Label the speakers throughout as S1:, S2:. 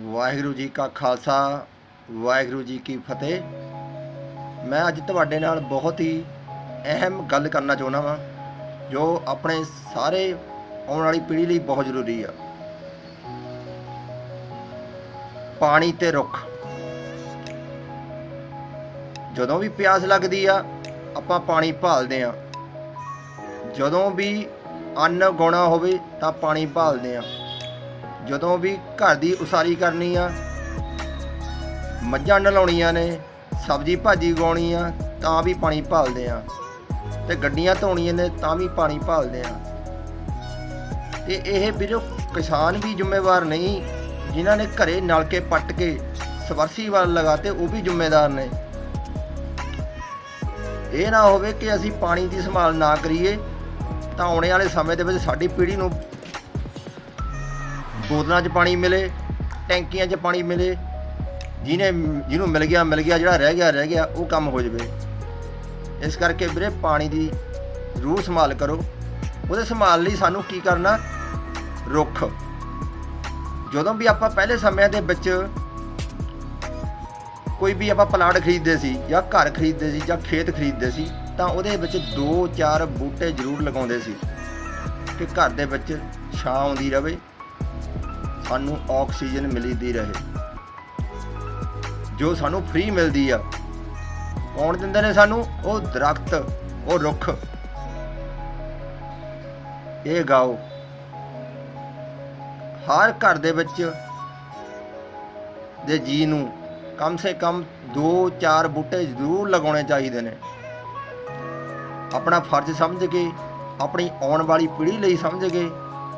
S1: ਵਾਹਿਗੁਰੂ ਜੀ ਕਾ ਖਾਲਸਾ, ਵਾਹਿਗੁਰੂ ਜੀ ਕੀ ਫਤਿਹ। ਮੈਂ ਅੱਜ ਤੁਹਾਡੇ ਨਾਲ ਬਹੁਤ ਹੀ ਅਹਿਮ ਗੱਲ ਕਰਨਾ ਚਾਹੁੰਦਾ ਵਾਂ, ਜੋ ਆਪਣੇ ਸਾਰੇ ਆਉਣ ਵਾਲੀ ਪੀੜ੍ਹੀ ਲਈ ਬਹੁਤ ਜ਼ਰੂਰੀ ਆ। ਪਾਣੀ ਤੇ ਰੁੱਖ। ਜਦੋਂ ਵੀ ਪਿਆਸ ਲੱਗਦੀ ਆ, ਆਪਾਂ ਪਾਣੀ ਭਾਲਦੇ ਆ। ਜਦੋਂ ਵੀ ਅੰਨ ਉਗਾਉਣਾ ਹੋਵੇ, ਤਾਂ ਪਾਣੀ ਭਾਲਦੇ ਆ। ਜਦੋਂ ਵੀ ਘਰ ਦੀ ਉਸਾਰੀ ਕਰਨੀ ਆ, ਮੱਝਾਂ ਨਲਾਉਣੀਆਂ ਨੇ, ਸਬਜ਼ੀ ਭਾਜੀ ਉਗਾਉਣੀ ਆ, ਤਾਂ ਵੀ ਪਾਣੀ ਭਾਲਦੇ ਆ। ਤੇ ਗੱਡੀਆਂ ਧੋਣੀਆਂ ਨੇ, ਤਾਂ ਵੀ ਪਾਣੀ ਭਾਲਦੇ ਆ। ਤੇ ਇਹ ਵੀਰੋ ਕਿਸਾਨ ਵੀ ਜ਼ਿੰਮੇਵਾਰ ਨਹੀਂ, ਜਿਨ੍ਹਾਂ ਨੇ ਘਰੇ ਨਲਕੇ ਪੱਟ ਕੇ ਸਵਰਸੀ ਵੱਲ ਲਗਾਤੇ ਉਹ ਵੀ ਜ਼ਿੰਮੇਦਾਰ ਨੇ। ਇਹ ਨਾ ਹੋਵੇ ਕਿ ਅਸੀਂ ਪਾਣੀ ਦੀ ਸੰਭਾਲ ਨਾ ਕਰੀਏ, ਤਾਂ ਆਉਣੇ ਵਾਲੇ ਸਮੇਂ ਦੇ ਵਿੱਚ ਸਾਡੀ ਪੀੜ੍ਹੀ ਨੂੰ ਬੋਤਲਾਂ 'ਚ ਪਾਣੀ ਮਿਲੇ, ਟੈਂਕੀਆਂ 'ਚ ਪਾਣੀ ਮਿਲੇ, ਜਿਹਨੇ, ਜਿਹਨੂੰ ਮਿਲ ਗਿਆ ਮਿਲ ਗਿਆ, ਜਿਹੜਾ ਰਹਿ ਗਿਆ ਰਹਿ ਗਿਆ, ਉਹ ਕੰਮ ਹੋ ਜਾਵੇ। ਇਸ ਕਰਕੇ ਵੀਰੇ ਪਾਣੀ ਦੀ ਜ਼ਰੂਰ ਸੰਭਾਲ ਕਰੋ। ਉਹਦੇ ਸੰਭਾਲ ਲਈ ਸਾਨੂੰ ਕੀ ਕਰਨਾ? ਰੁੱਖ। ਜਦੋਂ ਵੀ ਆਪਾਂ ਪਹਿਲੇ ਸਮਿਆਂ ਦੇ ਵਿੱਚ ਕੋਈ ਵੀ ਆਪਾਂ ਪਲਾਟ ਖਰੀਦਦੇ ਸੀ ਜਾਂ ਘਰ ਖਰੀਦਦੇ ਸੀ ਜਾਂ ਖੇਤ ਖਰੀਦਦੇ ਸੀ, ਤਾਂ ਉਹਦੇ ਵਿੱਚ 2-4 ਬੂਟੇ ਜ਼ਰੂਰ ਲਗਾਉਂਦੇ ਸੀ ਕਿ ਘਰ ਦੇ ਵਿੱਚ ਛਾਂ ਆਉਂਦੀ ਰਹੇ ਸਾਨੂੰ ਆਕਸੀਜਨ ਮਿਲਦੀ ਰਹੇ। ਜੋ ਸਾਨੂੰ ਫ੍ਰੀ ਮਿਲਦੀ ਆ, ਕੌਣ ਦਿੰਦੇ ਨੇ ਸਾਨੂੰ? ਉਹ ਦਰਖਤ, ਉਹ ਰੁੱਖ। ਇਹ ਗਾਓ। ਹਰ ਘਰ ਦੇ ਵਿੱਚ ਦੇ ਜੀ ਨੂੰ ਕਮ ਸੇ ਕਮ 2-4 ਬੂਟੇ ਜ਼ਰੂਰ ਲਗਾਉਣੇ ਚਾਹੀਦੇ ਨੇ। ਆਪਣਾ ਫਰਜ਼ ਸਮਝ ਕੇ, ਆਪਣੀ ਆਉਣ ਵਾਲੀ ਪੀੜ੍ਹੀ ਲਈ ਸਮਝ ਕੇ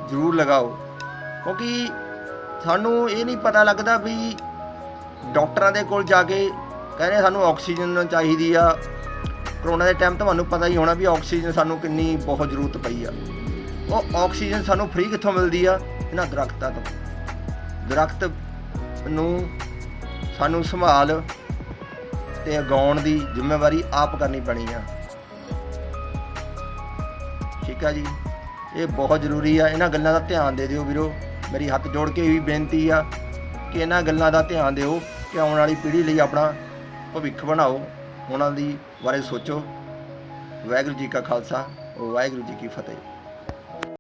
S1: ਜ਼ਰੂਰ ਲਗਾਓ। ਕਿਉਂਕਿ ਸਾਨੂੰ ਇਹ ਨਹੀਂ ਪਤਾ ਲੱਗਦਾ ਵੀ ਡਾਕਟਰਾਂ ਦੇ ਕੋਲ ਜਾ ਕੇ ਕਹਿੰਦੇ ਸਾਨੂੰ ਆਕਸੀਜਨ ਚਾਹੀਦੀ ਆ। ਕਰੋਨਾ ਦੇ ਟਾਈਮ ਤੁਹਾਨੂੰ ਪਤਾ ਹੀ ਹੋਣਾ ਵੀ ਆਕਸੀਜਨ ਸਾਨੂੰ ਕਿੰਨੀ ਬਹੁਤ ਜ਼ਰੂਰਤ ਪਈ ਆ। ਉਹ ਆਕਸੀਜਨ ਸਾਨੂੰ ਫ੍ਰੀ ਕਿੱਥੋਂ ਮਿਲਦੀ ਆ? ਇਹਨਾਂ ਦਰਖਤਾਂ ਤੋਂ। ਦਰਖਤ ਨੂੰ ਸਾਨੂੰ ਸੰਭਾਲ ਤੇ ਉਗਾਉਣ ਦੀ ਜ਼ਿੰਮੇਵਾਰੀ ਆਪ ਕਰਨੀ ਪੈਣੀ ਆ। ਠੀਕ ਆ ਜੀ। ਇਹ ਬਹੁਤ ਜ਼ਰੂਰੀ ਆ। ਇਹਨਾਂ ਗੱਲਾਂ ਦਾ ਧਿਆਨ ਦੇ ਦਿਓ ਵੀਰੋ। ਮੇਰੀ ਹੱਥ ਜੋੜ ਕੇ ਵੀ ਬੇਨਤੀ ਆ ਕਿ ਇਹਨਾਂ ਗੱਲਾਂ ਦਾ ਧਿਆਨ ਦਿਓ ਕਿ ਆਉਣ ਵਾਲੀ ਪੀੜ੍ਹੀ ਲਈ ਆਪਣਾ ਭਵਿੱਖ ਬਣਾਓ। ਉਹਨਾਂ ਦੀ ਬਾਰੇ ਸੋਚੋ। ਵਾਹਿਗੁਰੂ ਜੀ ਕਾ ਖਾਲਸਾ, ਵਾਹਿਗੁਰੂ ਜੀ ਕੀ ਫਤਿਹ।